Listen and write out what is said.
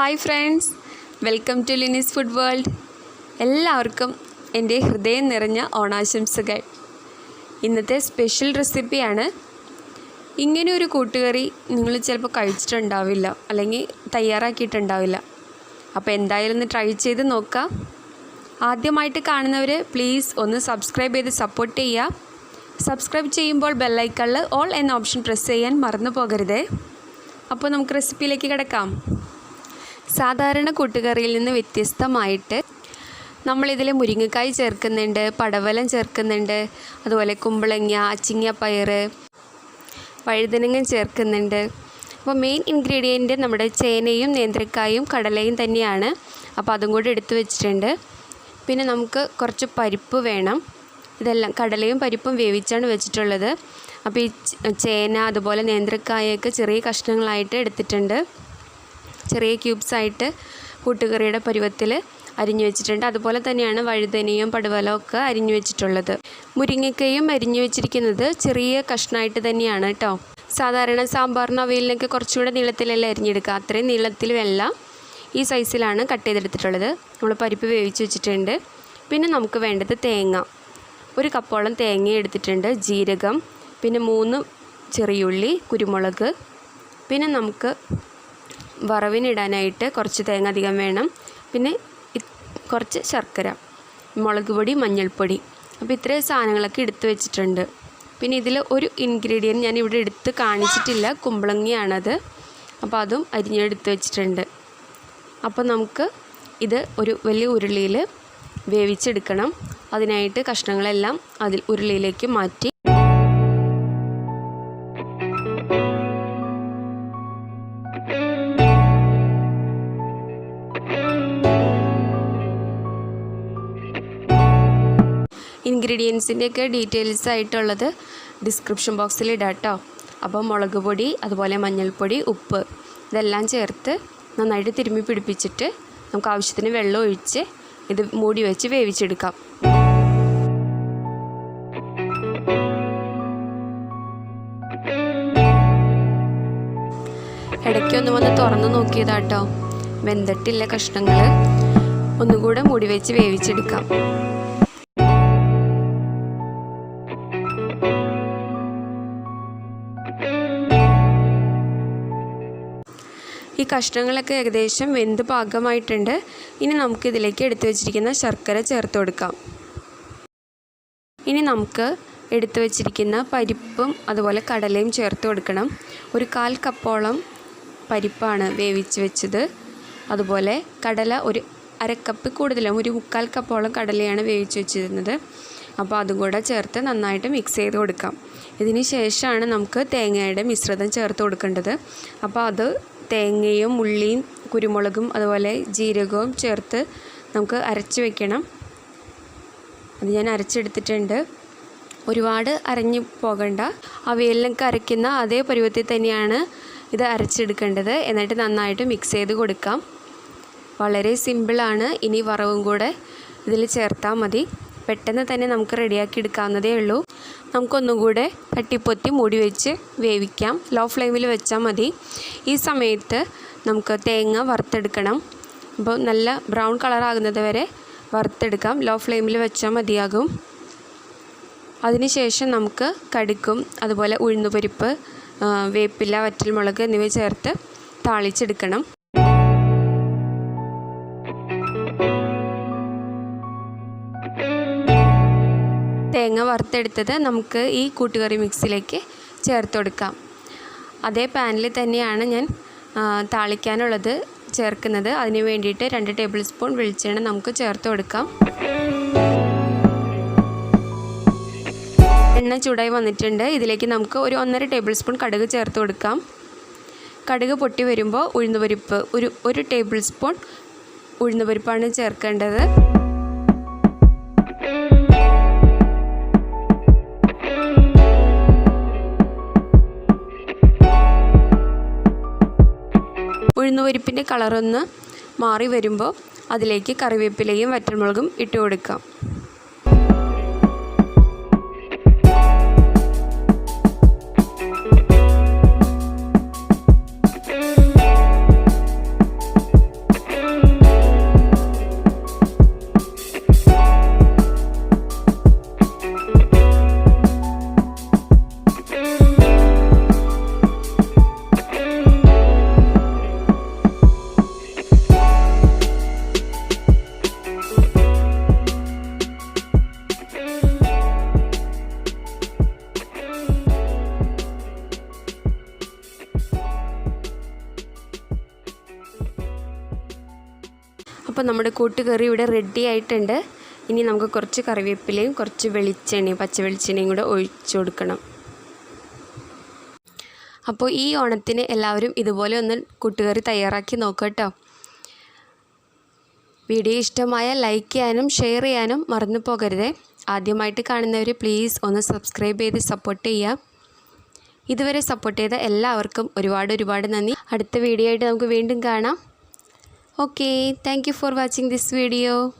Hi friends. Welcome to Lini's food world. എല്ലാവർക്കും എന്റെ ഹൃദയം നിറഞ്ഞ ഓണാശംസകൾ. ഇന്നത്തെ സ്പെഷ്യൽ റെസിപ്പിയാണ്. ഇങ്ങനെ ഒരു കൂട്ടുകറി നിങ്ങൾ ചിലപ്പോൾ കഴിച്ചിട്ടുണ്ടാവില്ല അല്ലെങ്കിൽ തയ്യാറാക്കിയിട്ടുണ്ടാവില്ല. അപ്പോൾ എന്തായാലും ഒന്ന് ട്രൈ ചെയ്ത് നോക്കാം ആദ്യമായിട്ട് കാണുന്നവർ പ്ലീസ് ഒന്ന് സബ്സ്ക്രൈബ് ചെയ്ത് സപ്പോർട്ട് ചെയ്യുക. സബ്സ്ക്രൈബ് ചെയ്യുമ്പോൾ ബെല്ലൈക്കണിൽ ഓൾ എന്ന ഓപ്ഷൻ പ്രസ് ചെയ്യാൻ മറന്നു പോകരുതേ. അപ്പോൾ നമുക്ക് റെസിപ്പിയിലേക്ക് കിടക്കാം. സാധാരണ കൂട്ടുകറിയിൽ നിന്ന് വ്യത്യസ്തമായിട്ട് നമ്മളിതിൽ മുരിങ്ങക്കായ് ചേർക്കുന്നുണ്ട് പടവലം ചേർക്കുന്നുണ്ട് അതുപോലെ കുമ്പളങ്ങ അച്ചിങ്ങ പയർ വഴുതനങ്ങ ചേർക്കുന്നുണ്ട്. അപ്പോൾ മെയിൻ ഇൻഗ്രീഡിയന്റ് നമ്മുടെ ചേനയും നേന്ത്രക്കായും കടലയും തന്നെയാണ്. അപ്പോൾ അതും കൂടി എടുത്തു വെച്ചിട്ടുണ്ട്. പിന്നെ നമുക്ക് കുറച്ച് പരിപ്പ് വേണം. ഇതെല്ലാം കടലയും പരിപ്പും വേവിച്ചാണ് വെച്ചിട്ടുള്ളത്. അപ്പോൾ ഈ ചേന അതുപോലെ നേന്ത്രക്കായൊക്കെ ചെറിയ കഷ്ണങ്ങളായിട്ട് എടുത്തിട്ടുണ്ട്. ചെറിയ ക്യൂബ്സായിട്ട് കൂട്ടുകറിയുടെ പരുവത്തിൽ അരിഞ്ഞു വെച്ചിട്ടുണ്ട്. അതുപോലെ തന്നെയാണ് വഴുതനയും പടുവലവും ഒക്കെ അരിഞ്ഞു വെച്ചിട്ടുള്ളത്. മുരിങ്ങക്കയും അരിഞ്ഞു വെച്ചിരിക്കുന്നത് ചെറിയ കഷ്ണമായിട്ട് തന്നെയാണ് കേട്ടോ സാധാരണ സാമ്പാറിന് അവയിലിനൊക്കെ കുറച്ചുകൂടെ നീളത്തിലല്ല അരിഞ്ഞെടുക്കുക. അത്രയും നീളത്തിലുമല്ല ഈ സൈസിലാണ് കട്ട് ചെയ്തെടുത്തിട്ടുള്ളത്. നമ്മൾ പരിപ്പ് വേവിച്ച് വെച്ചിട്ടുണ്ട്. പിന്നെ നമുക്ക് വേണ്ടത് തേങ്ങ. ഒരു കപ്പോളം തേങ്ങ എടുത്തിട്ടുണ്ട്. ജീരകം. പിന്നെ മൂന്ന് ചെറിയുള്ളി കുരുമുളക്. പിന്നെ നമുക്ക് വറവിനിടാനായിട്ട് കുറച്ച് തേങ്ങ അധികം വേണം. പിന്നെ കുറച്ച് ശർക്കര മുളക് പൊടി മഞ്ഞൾപ്പൊടി. അപ്പോൾ ഇത്രയും സാധനങ്ങളൊക്കെ എടുത്തു വെച്ചിട്ടുണ്ട്. പിന്നെ ഇതിൽ ഒരു ഇൻഗ്രീഡിയന്റ് ഞാൻ ഇവിടെ എടുത്ത് കാണിച്ചിട്ടില്ല. കുമ്പളങ്ങിയാണത്. അപ്പോൾ അതും അരിഞ്ഞെടുത്ത് വെച്ചിട്ടുണ്ട്. അപ്പോൾ നമുക്ക് ഇത് ഒരു വലിയ ഉരുളിയിൽ വേവിച്ചെടുക്കണം. അതിനായിട്ട് കഷ്ണങ്ങളെല്ലാം അതിൽ ഉരുളിയിലേക്ക് മാറ്റി ഇൻഗ്രീഡിയൻസിന്റെയൊക്കെ ഡീറ്റെയിൽസ് ആയിട്ടുള്ളത് ഡിസ്ക്രിപ്ഷൻ ബോക്സിൽ ഇടാം കേട്ടോ അപ്പോൾ മുളക് പൊടി അതുപോലെ മഞ്ഞൾപ്പൊടി ഉപ്പ് ഇതെല്ലാം ചേർത്ത് നന്നായിട്ട് തിരുമ്മി പിടിപ്പിച്ചിട്ട് നമുക്ക് ആവശ്യത്തിന് വെള്ളം ഒഴിച്ച് ഇത് മൂടി വെച്ച് വേവിച്ചെടുക്കാം. ഇടയ്ക്കൊന്ന് വന്ന് തുറന്ന് നോക്കിയതാട്ടോ വെന്തിട്ടില്ല കഷ്ണങ്ങൾ ഒന്നുകൂടെ മൂടി വെച്ച് വേവിച്ചെടുക്കാം. ഈ കഷ്ണങ്ങളൊക്കെ ഏകദേശം വെന്ത് പാകമായിട്ടുണ്ട്. ഇനി നമുക്ക് ഇതിലേക്ക് എടുത്തു വെച്ചിരിക്കുന്ന ശർക്കര ചേർത്ത് കൊടുക്കാം. ഇനി നമുക്ക് എടുത്തു വെച്ചിരിക്കുന്ന പരിപ്പും അതുപോലെ കടലയും ചേർത്ത് കൊടുക്കണം. ഒരു കാൽ കപ്പോളം പരിപ്പാണ് വേവിച്ച് വെച്ചത്. അതുപോലെ കടല ഒരു അരക്കപ്പ് കൂടുതലും ഒരു മുക്കാൽ കപ്പോളം കടലയാണ് വേവിച്ച് വെച്ചിരുന്നത്. അപ്പോൾ അതും കൂടെ ചേർത്ത് നന്നായിട്ട് മിക്സ് ചെയ്ത് കൊടുക്കാം. ഇതിന് ശേഷമാണ് നമുക്ക് തേങ്ങയുടെ മിശ്രിതം ചേർത്ത് കൊടുക്കേണ്ടത്. അപ്പോൾ അത് തേങ്ങയും ഉള്ളിയും കുരുമുളകും അതുപോലെ ജീരകവും ചേർത്ത് നമുക്ക് അരച്ച് വെക്കണം. അത് ഞാൻ അരച്ചെടുത്തിട്ടുണ്ട്. ഒരുപാട് അരഞ്ഞു പോകണ്ട. അവയെല്ലാം കരയ്ക്കുന്ന അതേ പരുവത്തിൽ തന്നെയാണ് ഇത് അരച്ചെടുക്കേണ്ടത്. എന്നിട്ട് നന്നായിട്ട് മിക്സ് ചെയ്ത് കൊടുക്കാം. വളരെ സിമ്പിളാണ് ഇനി വറവും കൂടെ ഇതിൽ ചേർത്താൽ മതി. പെട്ടെന്ന് തന്നെ നമുക്ക് റെഡിയാക്കി എടുക്കാവുന്നതേ ഉള്ളൂ. നമുക്കൊന്നും കൂടെ തട്ടിപ്പൊത്തി മൂടി വെച്ച് വേവിക്കാം. ലോ ഫ്ലെയിമിൽ വെച്ചാൽ മതി. ഈ സമയത്ത് നമുക്ക് തേങ്ങ വറുത്തെടുക്കണം. അപ്പോൾ നല്ല ബ്രൗൺ കളറാകുന്നത് വരെ വറുത്തെടുക്കാം. ലോ ഫ്ലെയിമിൽ വെച്ചാൽ മതിയാകും അതിനുശേഷം നമുക്ക് കടുക്കും അതുപോലെ ഉഴുന്നുപരിപ്പ് വേപ്പില വറ്റൽമുളക് എന്നിവ ചേർത്ത് താളിച്ചെടുക്കണം. തേങ്ങ വറുത്തെടുത്തത് നമുക്ക് ഈ കൂട്ടുകറി മിക്സിലേക്ക് ചേർത്ത് കൊടുക്കാം. അതേ പാനിൽ തന്നെയാണ് ഞാൻ താളിക്കാനുള്ളത് ചേർക്കുന്നത്. അതിന് വേണ്ടിയിട്ട് രണ്ട് ടേബിൾ സ്പൂൺ വെളിച്ചെണ്ണ നമുക്ക് ചേർത്ത് കൊടുക്കാം. എണ്ണ ചൂടായി വന്നിട്ടുണ്ട്. ഇതിലേക്ക് നമുക്ക് ഒരു ഒന്നര ടേബിൾ സ്പൂൺ കടുക് ചേർത്ത് കൊടുക്കാം. കടുക് പൊട്ടി വരുമ്പോൾ ഉഴുന്നുപരിപ്പ് ഒരു ഒരു ടേബിൾ സ്പൂൺ ഉഴുന്നുപരിപ്പാണ് ചേർക്കേണ്ടത്. ഉഴുന്നുപരിപ്പിന്റെ കളറൊന്ന് മാറി വരുമ്പോൾ അതിലേക്ക് കറിവേപ്പിലയും വറ്റൽമുളകും ഇട്ട് കൊടുക്കാം. അപ്പോൾ നമ്മുടെ കൂട്ടുകറി ഇവിടെ റെഡി ആയിട്ടുണ്ട്. ഇനി നമുക്ക് കുറച്ച് കറിവേപ്പിലയും കുറച്ച് വെളിച്ചെണ്ണയും പച്ച വെളിച്ചെണ്ണയും കൂടെ ഒഴിച്ചു കൊടുക്കണം. അപ്പോൾ ഈ ഓണത്തിന് എല്ലാവരും ഇതുപോലെ ഒന്ന് കൂട്ടുകറി തയ്യാറാക്കി നോക്കുക കേട്ടോ. വീഡിയോ ഇഷ്ടമായ ലൈക്ക് ചെയ്യാനും ഷെയർ ചെയ്യാനും മറന്നു പോകരുതേ. ആദ്യമായിട്ട് കാണുന്നവർ പ്ലീസ് ഒന്ന് സബ്സ്ക്രൈബ് ചെയ്ത് സപ്പോർട്ട് ചെയ്യുക. ഇതുവരെ സപ്പോർട്ട് ചെയ്ത എല്ലാവർക്കും ഒരുപാട് ഒരുപാട് നന്ദി. അടുത്ത വീഡിയോ ആയിട്ട് നമുക്ക് വീണ്ടും കാണാം. okay thank you for watching this video.